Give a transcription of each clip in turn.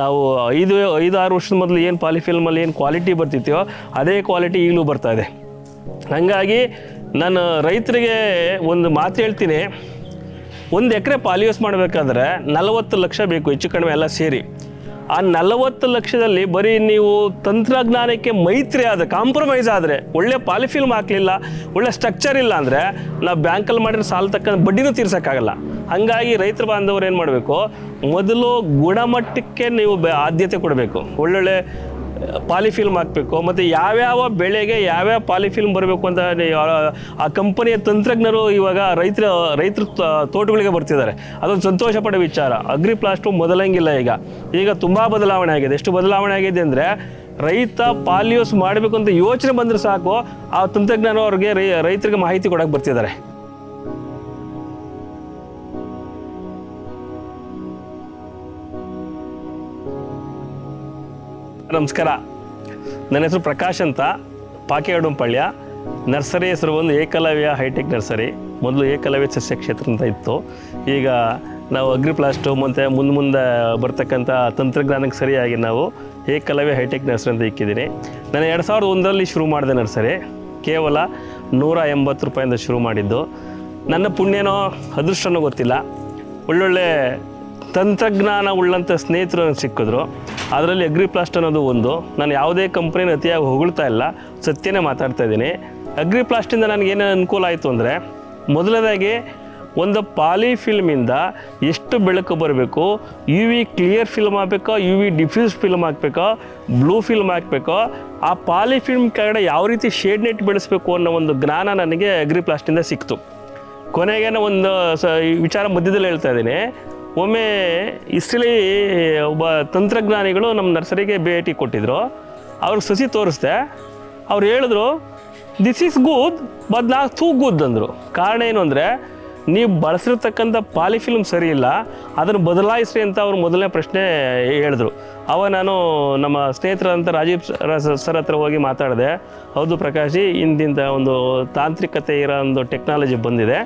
ನಾವು ಐದು ಐದು ಆರು ವರ್ಷದ ಮೊದಲು ಏನು ಪಾಲಿಫಿಲ್ಮಲ್ಲಿ ಏನು ಕ್ವಾಲಿಟಿ ಬರ್ತಿತ್ತೋ ಅದೇ ಕ್ವಾಲಿಟಿ ಈಗಲೂ ಬರ್ತಾ ಇದೆ. ಹಾಗಾಗಿ ನಾನು ರೈತರಿಗೆ ಒಂದು ಮಾತು ಹೇಳ್ತೀನಿ. ಒಂದು ಎಕರೆ ಪಾಲಿಯೂಸ್ ಮಾಡಬೇಕಾದ್ರೆ ನಲವತ್ತು ಲಕ್ಷ ಬೇಕು, ಹೆಚ್ಚು ಕಡಿಮೆ ಎಲ್ಲ ಸೇರಿ. ಆ ನಲವತ್ತು ಲಕ್ಷದಲ್ಲಿ ಬರೀ ನೀವು ತಂತ್ರಜ್ಞಾನಕ್ಕೆ ಮೈತ್ರಿ ಆದರೆ ಕಾಂಪ್ರಮೈಸ್ ಆದರೆ, ಒಳ್ಳೆ ಪಾಲಿಫಿಲ್ಮ್ ಹಾಕಲಿಲ್ಲ, ಒಳ್ಳೆ ಸ್ಟ್ರಕ್ಚರ್ ಇಲ್ಲ ಅಂದರೆ ನಾವು ಬ್ಯಾಂಕಲ್ಲಿ ಮಾಡಿರೋ ಸಾಲ ತಕ್ಕಂಥ ಬಡ್ಡಿನೂ ತೀರ್ಸೋಕ್ಕಾಗಲ್ಲ. ಹಾಗಾಗಿ ರೈತರು ಬಾಂಧವರು ಏನು ಮಾಡಬೇಕು? ಮೊದಲು ಗುಣಮಟ್ಟಕ್ಕೆ ನೀವು ಆದ್ಯತೆ ಕೊಡಬೇಕು. ಒಳ್ಳೊಳ್ಳೆ ಪಾಲಿಫಿಲ್ಮ್ ಹಾಕಬೇಕು. ಮತ್ತು ಯಾವ್ಯಾವ ಬೆಳೆಗೆ ಯಾವ್ಯಾವ ಪಾಲಿಫಿಲ್ಮ್ ಬರಬೇಕು ಅಂತ ಆ- ಕಂಪನಿಯ ತಂತ್ರಜ್ಞರು ಇವಾಗ ರೈತರ ರೈತರ ತೋಟಗಳಿಗೆ ಬರ್ತಿದ್ದಾರೆ. ಅದೊಂದು ಸಂತೋಷ ಪಡೋ ವಿಚಾರ. ಅಗ್ರಿ ಪ್ಲಾಸ್ಟು ಮೊದಲಂಗಿಲ್ಲ ಈಗ. ಈಗ ತುಂಬ ಬದಲಾವಣೆ ಆಗಿದೆ. ಎಷ್ಟು ಬದಲಾವಣೆ ಆಗಿದೆ ಅಂದರೆ ರೈತ ಪಾಲಿಯೋಸ್ ಮಾಡಬೇಕು ಅಂತ ಯೋಚನೆ ಬಂದರೆ ಸಾಕು, ಆ ತಂತ್ರಜ್ಞಾನ ಅವ್ರಿಗೆ ರೈತರಿಗೆ ಮಾಹಿತಿ ಕೊಡೋಕೆ ಬರ್ತಿದ್ದಾರೆ. ನಮಸ್ಕಾರ. ನನ್ನ ಹೆಸರು ಪ್ರಕಾಶ್ ಅಂತ. ಪಾಕೆಯಡುಂಪಳ್ಯ ನರ್ಸರಿ ಹೆಸರು ಒಂದು ಏಕಲವ್ಯ ಹೈಟೆಕ್ ನರ್ಸರಿ. ಮೊದಲು ಏಕಲವ್ಯ ಸಸ್ಯಕ್ಷೇತ್ರ ಅಂತ ಇತ್ತು. ಈಗ ನಾವು ಅಗ್ರಿಪ್ಲಾಸ್ಟು ಮತ್ತು ಮುಂದೆ ಮುಂದೆ ಬರ್ತಕ್ಕಂಥ ತಂತ್ರಜ್ಞಾನಕ್ಕೆ ಸರಿಯಾಗಿ ನಾವು ಏಕಲವ್ಯ ಹೈಟೆಕ್ ನರ್ಸರಿ ಅಂತ ಇಕ್ಕಿದ್ದೀನಿ ನಾನು ಎರಡು ಸಾವಿರದ ಒಂದರಲ್ಲಿ ಶುರು ಮಾಡಿದೆ ನರ್ಸರಿ. ಕೇವಲ ನೂರ ಎಂಬತ್ತು ರೂಪಾಯಿಂದ ಶುರು ಮಾಡಿದ್ದು. ನನ್ನ ಪುಣ್ಯನೋ ಅದೃಷ್ಟನೋ ಗೊತ್ತಿಲ್ಲ. ಒಳ್ಳೊಳ್ಳೆ ತಂತ್ರಜ್ಞಾನ ಉಳ್ಳಂಥ ಸ್ನೇಹಿತರು ಸಿಕ್ಕಿದ್ರು. ಅದರಲ್ಲಿ ಅಗ್ರಿಪ್ಲಾಸ್ಟ್ ಅನ್ನೋದು ಒಂದು. ನಾನು ಯಾವುದೇ ಕಂಪ್ನಿನ ಅತಿಯಾಗಿ ಹೊಗಳ್ತಾ ಇಲ್ಲ, ಸತ್ಯನೇ ಮಾತಾಡ್ತಾ ಇದ್ದೀನಿ. ಅಗ್ರಿಪ್ಲಾಸ್ಟಿಂದ ನನಗೇನು ಅನುಕೂಲ ಆಯಿತು ಅಂದರೆ, ಮೊದಲನೇದಾಗಿ ಒಂದು ಪಾಲಿ ಫಿಲ್ಮಿಂದ ಎಷ್ಟು ಬೆಳಕು ಬರಬೇಕು ಯು ವಿ ಕ್ಲಿಯರ್ ಫಿಲ್ಮ್ ಹಾಕಬೇಕೋ ಯು ವಿ ಡಿಫ್ಯೂಸ್ ಫಿಲ್ಮ್ ಹಾಕ್ಬೇಕೋ ಬ್ಲೂ ಫಿಲ್ಮ್ ಹಾಕ್ಬೇಕೋ, ಆ ಪಾಲಿ ಫಿಲ್ಮ್ ಕೆಳಗಡೆ ಯಾವ ರೀತಿ ಶೇಡ್ ನೆಟ್ ಬೆಳೆಸಬೇಕು ಅನ್ನೋ ಒಂದು ಜ್ಞಾನ ನನಗೆ ಅಗ್ರಿಪ್ಲಾಸ್ಟಿಂದ ಸಿಕ್ತು. ಕೊನೆಗೇನೋ ಒಂದು ಸ ವಿಚಾರ ಮಧ್ಯದಲ್ಲಿ ಹೇಳ್ತಾ ಇದ್ದೀನಿ. ಒಮ್ಮೆ ಇಸ್ಲಿ ಒಬ್ಬ ತಂತ್ರಜ್ಞಾನಿಗಳು ನಮ್ಮ ನರ್ಸರಿಗೆ ಭೇಟಿ ಕೊಟ್ಟಿದ್ರು. ಅವ್ರಿಗೆ ಸಸಿ ತೋರಿಸ್ದೆ. ಅವ್ರು ಹೇಳಿದ್ರು ದಿಸ್ ಈಸ್ ಗೂದ್ ನಾಟ್ ತೂ ಗೂದ್ ಅಂದರು. ಕಾರಣ ಏನು ಅಂದರೆ, ನೀವು ಬಳಸಿರ್ತಕ್ಕಂಥ ಪಾಲಿಫಿಲ್ಮ್ ಸರಿ ಇಲ್ಲ, ಅದನ್ನು ಬದಲಾಯಿಸ್ರಿ ಅಂತ ಅವ್ರು ಮೊದಲನೇ ಪ್ರಶ್ನೆ ಹೇಳಿದ್ರು. ಅವ ನಾನು ನಮ್ಮ ಸ್ನೇಹಿತರಾದಂಥ ರಾಜೀವ್ ಸರ್ ಹತ್ರ ಹೋಗಿ ಮಾತಾಡಿದೆ. ಹೌದು ಪ್ರಕಾಶಿ ಇಂದಿಂದ ಒಂದು ತಾಂತ್ರಿಕತೆ ಇರೋ ಒಂದು ಟೆಕ್ನಾಲಜಿ ಬಂದಿದೆ.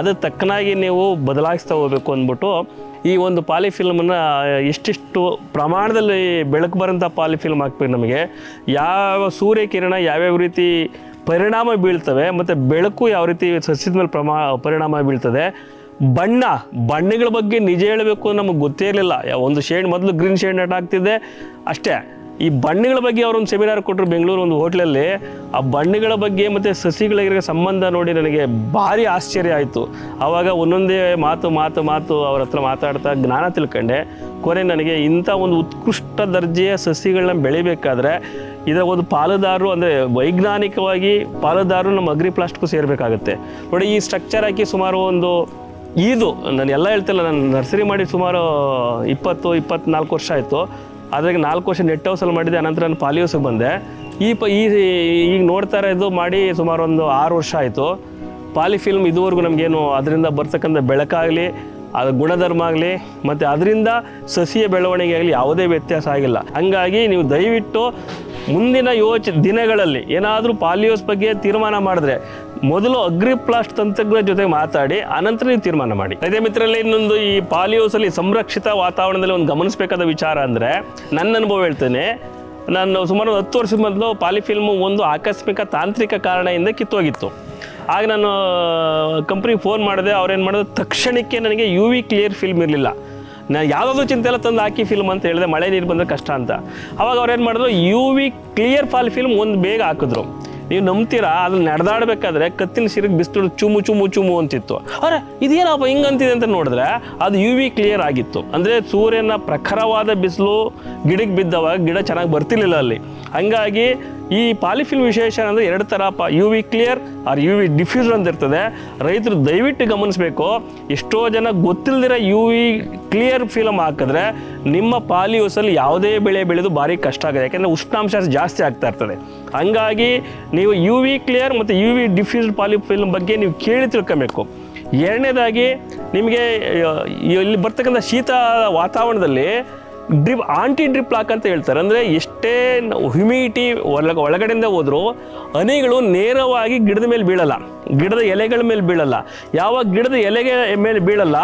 ಅದಕ್ಕೆ ತಕ್ಕನಾಗಿ ನೀವು ಬದಲಾಯಿಸ್ತಾ ಹೋಗ್ಬೇಕು ಅಂದ್ಬಿಟ್ಟು ಈ ಒಂದು ಪಾಲಿಫಿಲ್ಮನ್ನು ಎಷ್ಟಿಷ್ಟು ಪ್ರಮಾಣದಲ್ಲಿ ಬೆಳಕು ಬರೋಂಥ ಪಾಲಿಫಿಲ್ಮ್ ಹಾಕ್ಬೇಕು ನಮಗೆ? ಯಾವ ಸೂರ್ಯಕಿರಣ ಯಾವ್ಯಾವ ರೀತಿ ಪರಿಣಾಮ ಬೀಳ್ತವೆ ಮತ್ತು ಬೆಳಕು ಯಾವ ರೀತಿ ಸಸ್ಯದ ಮೇಲೆ ಪ್ರಮಾ, ಪರಿಣಾಮ ಬೀಳ್ತದೆ? ಬಣ್ಣ, ಬಣ್ಣಗಳ ಬಗ್ಗೆ ನಿಜ ಹೇಳಬೇಕು ನಮಗೆ ಗೊತ್ತೇ ಇರಲಿಲ್ಲ. ಒಂದು ಶೇಡ್ ಮೊದಲು ಗ್ರೀನ್ ಶೇಡ್ ನೆಟ್ ಅಷ್ಟೇ. ಈ ಬಣ್ಣಗಳ ಬಗ್ಗೆ ಅವರೊಂದು ಸೆಮಿನಾರ್ ಕೊಟ್ಟರು ಬೆಂಗಳೂರು ಒಂದು ಹೋಟ್ಲಲ್ಲಿ. ಆ ಬಣ್ಣಗಳ ಬಗ್ಗೆ ಮತ್ತು ಸಸಿಗಳಿಗೆ ಸಂಬಂಧ ನೋಡಿ ನನಗೆ ಭಾರಿ ಆಶ್ಚರ್ಯ ಆಯಿತು. ಆವಾಗ ಒಂದೊಂದೇ ಮಾತು ಮಾತು ಮಾತು ಅವ್ರ ಹತ್ರ ಮಾತಾಡ್ತಾ ಜ್ಞಾನ ತಿಳ್ಕೊಂಡೆ. ಕೊನೆ ನನಗೆ ಇಂಥ ಒಂದು ಉತ್ಕೃಷ್ಟ ದರ್ಜೆಯ ಸಸಿಗಳನ್ನ ಬೆಳಿಬೇಕಾದ್ರೆ ಇದರ ಒಂದು ಪಾಲುದಾರರು ಅಂದರೆ ವೈಜ್ಞಾನಿಕವಾಗಿ ಪಾಲುದಾರರು ನಮ್ಮ ಅಗ್ರಿ ಸೇರಬೇಕಾಗುತ್ತೆ. ನೋಡಿ ಈ ಸ್ಟ್ರಕ್ಚರ್ ಹಾಕಿ ಸುಮಾರು ಒಂದು ಇದು ನಾನು ಎಲ್ಲ ಹೇಳ್ತಿಲ್ಲ, ನಾನು ನರ್ಸರಿ ಮಾಡಿ ಸುಮಾರು ಇಪ್ಪತ್ತು, ಇಪ್ಪತ್ನಾಲ್ಕು ವರ್ಷ ಆಯಿತು. ಅದ್ರಾಗ ನಾಲ್ಕು ವರ್ಷ ನೆಟ್ ಹೌಸಲ್ಲಿ ಮಾಡಿದೆ ಅನಂತರ ನಾನು ಪಾಲಿಯೋಸಿಗೆ ಬಂದೆ. ಈ ಪ ಈ ಈಗ ನೋಡ್ತಾ ಇರೋದು ಮಾಡಿ ಸುಮಾರು ಒಂದು ಆರು ವರ್ಷ ಆಯಿತು. ಪಾಲಿ ಫಿಲ್ಮ್ ಇದುವರೆಗೂ ನಮಗೇನು ಅದರಿಂದ ಬರ್ತಕ್ಕಂಥ ಬೆಳಕಾಗಲಿ ಅದು ಗುಣಧರ್ಮ ಆಗಲಿ, ಮತ್ತು ಅದರಿಂದ ಸಸಿಯ ಬೆಳವಣಿಗೆ ಆಗಲಿ ಯಾವುದೇ ವ್ಯತ್ಯಾಸ ಆಗಿಲ್ಲ. ಹಾಗಾಗಿ ನೀವು ದಯವಿಟ್ಟು ಮುಂದಿನ ಯೋಚ ದಿನಗಳಲ್ಲಿ ಏನಾದರೂ ಪಾಲಿಯೋಸ್ ಬಗ್ಗೆ ತೀರ್ಮಾನ ಮಾಡಿದ್ರೆ ಮೊದಲು ಅಗ್ರಿಪ್ಲಾಸ್ಟ್ ತಂತ್ರಜ್ಞರ ಜೊತೆ ಮಾತಾಡಿ ಅನಂತರ ನೀವು ತೀರ್ಮಾನ ಮಾಡಿ. ಅದೇ ಮಿತ್ರರಲ್ಲಿ ಇನ್ನೊಂದು ಈ ಪಾಲಿಯೋಸಲ್ಲಿ ಸಂರಕ್ಷಿತ ವಾತಾವರಣದಲ್ಲಿ ಒಂದು ಗಮನಿಸಬೇಕಾದ ವಿಚಾರ ಅಂದರೆ ನನ್ನ ಅನುಭವ ಹೇಳ್ತೇನೆ, ನಾನು ಸುಮಾರು ಒಂದು ಹತ್ತು ವರ್ಷದ ಮೊದಲು ಪಾಲಿಫಿಲ್ಮು ಒಂದು ಆಕಸ್ಮಿಕ ತಾಂತ್ರಿಕ ಕಾರಣದಿಂದ ಕಿತ್ತೋಗಿತ್ತು. ಆಗ ನಾನು ಕಂಪ್ನಿಗೆ ಫೋನ್ ಮಾಡಿದೆ, ಅವ್ರೇನು ಮಾಡಿದ್ರು, ತಕ್ಷಣಕ್ಕೆ ನನಗೆ ಯು ವಿ ಕ್ಲಿಯರ್ ಫಿಲ್ಮ್ ಇರಲಿಲ್ಲ. ನಾನು ಯಾವುದಾದ್ರು ಚಿಂತೆ ಎಲ್ಲ ತಂದು ಹಾಕಿ ಫಿಲ್ಮ್ ಅಂತ ಹೇಳಿದೆ ಮಳೆ ನೀರು ಬಂದರೆ ಕಷ್ಟ ಅಂತ. ಅವಾಗ ಅವ್ರು ಏನು ಮಾಡಿದ್ರು U V clear fall film ಒಂದು ಬೇಗ ಹಾಕಿದ್ರು. ನೀವು ನಂಬ್ತೀರಾ? ಅದನ್ನ ನಡೆದಾಡಬೇಕಾದ್ರೆ ಕತ್ತಿನ ಸಿರಿಗೆ ಬಿಸಿಲು ಚುಮು ಚುಮು ಚುಮು ಅಂತಿತ್ತು. ಅರೆ, ಇದೇನಪ್ಪ ಹಿಂಗಂತಿದೆ ಅಂತ ನೋಡಿದ್ರೆ ಅದು ಯು ವಿ ಕ್ಲಿಯರ್ ಆಗಿತ್ತು. ಅಂದರೆ ಸೂರ್ಯನ ಪ್ರಖರವಾದ ಬಿಸಿಲು ಗಿಡಕ್ಕೆ ಬಿದ್ದವಾಗ ಗಿಡ ಚೆನ್ನಾಗಿ ಬರ್ತಿರ್ಲಿಲ್ಲ ಅಲ್ಲಿ. ಹಂಗಾಗಿ ಈ ಪಾಲಿಫಿಲ್ ವಿಶೇಷ ಅಂದರೆ ಎರಡು ಥರ ಪ U V clear or U V diffuser ಅಂತ ಇರ್ತದೆ. ರೈತರು ದಯವಿಟ್ಟು ಗಮನಿಸಬೇಕು. ಎಷ್ಟೋ ಜನ ಗೊತ್ತಿಲ್ಲದಿರ ಯು ವಿ ಕ್ಲಿಯರ್ ಫಿಲಮ್ ಹಾಕಿದ್ರೆ ನಿಮ್ಮ ಪಾಲಿಯೂಸಲ್ಲಿ ಯಾವುದೇ ಬೆಳೆ ಬೆಳೆದು ಭಾರಿ ಕಷ್ಟ ಆಗಿದೆ ಯಾಕೆಂದರೆ ಉಷ್ಣಾಂಶ ಜಾಸ್ತಿ ಆಗ್ತಾ ಇರ್ತದೆ. ಹಂಗಾಗಿ ನೀವು ಯು ವಿ ಕ್ಲಿಯರ್ ಮತ್ತು U V diffuse poly film ಬಗ್ಗೆ ನೀವು ಕೇಳಿ ತಿಳ್ಕೊಬೇಕು. ಎರಡನೇದಾಗಿ ನಿಮಗೆ ಇಲ್ಲಿ ಬರ್ತಕ್ಕಂಥ ಶೀತ ವಾತಾವರಣದಲ್ಲಿ ಡ್ರಿಪ್ ಆಂಟಿ ಡ್ರಿಪ್ ಲಾಕ್ ಅಂತ ಹೇಳ್ತಾರೆ. ಅಂದರೆ ಎಷ್ಟೇ ಹ್ಯುಮಿಡಿಟಿ ಒಳ ಒಳಗಡೆಯಿಂದ ಹೋದರೂ ಹನಿಗಳು ನೇರವಾಗಿ ಗಿಡದ ಮೇಲೆ ಬೀಳಲ್ಲ. ಗಿಡದ ಎಲೆಗಳ ಮೇಲೆ ಬೀಳಲ್ಲ. ಯಾವಾಗ ಗಿಡದ ಎಲೆಗೆ ಮೇಲೆ ಬೀಳಲ್ಲ,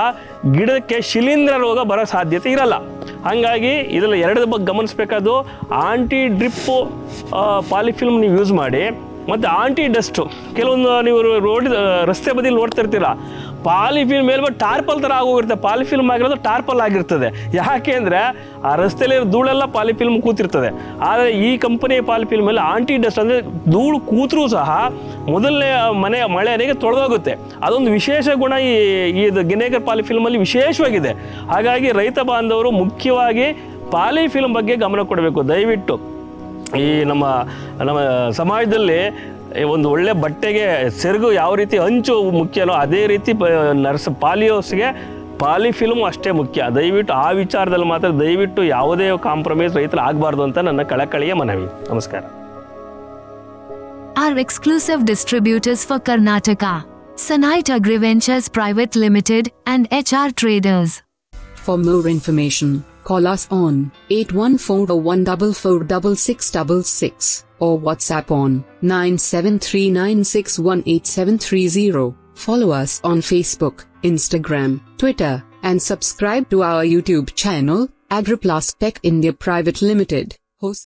ಗಿಡಕ್ಕೆ ಶಿಲೀಂಧ್ರ ರೋಗ ಬರೋ ಸಾಧ್ಯತೆ ಇರಲ್ಲ. ಹಾಗಾಗಿ ಇದರಲ್ಲಿ ಎರಡು ಬಗ್ಗೆ ಗಮನಿಸಬೇಕಾದ್ದು ಆಂಟಿ ಡ್ರಿಪ್ಪು ಪಾಲಿಫಿಲ್ಮ್ ನೀವು ಯೂಸ್ ಮಾಡಿ. ಮತ್ತು ಆಂಟಿ ಡಸ್ಟು, ಕೆಲವೊಂದು ನೀವು ರೋಡ್ ರಸ್ತೆ ಬದಿಲಿ ನೋಡ್ತಾ ಇರ್ತೀರ, ಪಾಲಿಫಿಲ್ ಮೇಲೆ ಟಾರ್ಪಲ್ ಥರ ಆಗೋಗಿರುತ್ತೆ ಪಾಲಿಫಿಲ್ಮ್ ಆಗಿರೋದು ಟಾರ್ಪಲ್ ಆಗಿರ್ತದೆ. ಯಾಕೆ ಅಂದರೆ, ಆ ರಸ್ತೆಯಲ್ಲಿ ಧೂಳೆಲ್ಲ ಪಾಲಿಫಿಲ್ಮ್ ಕೂತಿರ್ತದೆ. ಆದರೆ ಈ ಕಂಪನಿಯ ಪಾಲಿಫಿಲ್ಮ್ ಮೇಲೆ ಆಂಟಿ ಡಸ್ಟ್ ಅಂದರೆ ಧೂಳು ಕೂತರೂ ಸಹ ಮೊದಲನೇ ಮನೆ ಮಳೆನೆಗೆ ತೊಳೆದೋಗುತ್ತೆ ಅದೊಂದು ವಿಶೇಷ ಗುಣ ಈ ಇದು ಗಿನೇಗರ್ ಪಾಲಿಫಿಲ್ಮಲ್ಲಿ ವಿಶೇಷವಾಗಿದೆ. ಹಾಗಾಗಿ ರೈತ ಬಾಂಧವರು ಮುಖ್ಯವಾಗಿ ಪಾಲಿಫಿಲ್ಮ್ ಬಗ್ಗೆ ಗಮನ ಕೊಡಬೇಕು. ದಯವಿಟ್ಟು ಈ ನಮ್ಮ ನಮ್ಮ ಸಮಾಜದಲ್ಲಿ ಈ ಒಂದು ಒಳ್ಳೆ ಬಟ್ಟೆಗೆ ಸೆರಗು ಯಾವ ರೀತಿ ಅಂಚು ಮುಖ್ಯನೋ ಅದೇ ರೀತಿ ಪ- ನರ್ಸ್ ಪಾಲಿಯೋಸ್ಗೆ ಪಾಲಿಫಿಲ್ಮ್ ಅಷ್ಟೇ ಮುಖ್ಯ. ದಯವಿಟ್ಟು ಆ ವಿಚಾರದಲ್ಲಿ ಮಾತ್ರ ದಯವಿಟ್ಟು ಯಾವುದೇ ಕಾಂಪ್ರಮೈಸ್ ರೈತರು ಆಗಬಾರ್ದು ಅಂತ ನನ್ನ ಕಳಕಳಿಯ ಮನವಿ. ನಮಸ್ಕಾರ. R exclusive distributors for Karnataka Karnataka. Agriventures private limited and H R traders for more information, call us on 8141446666 or WhatsApp on 9739618730. Follow us on Facebook, Instagram, Twitter, and subscribe to our YouTube channel, AgriPlus Tech India Private Limited. Host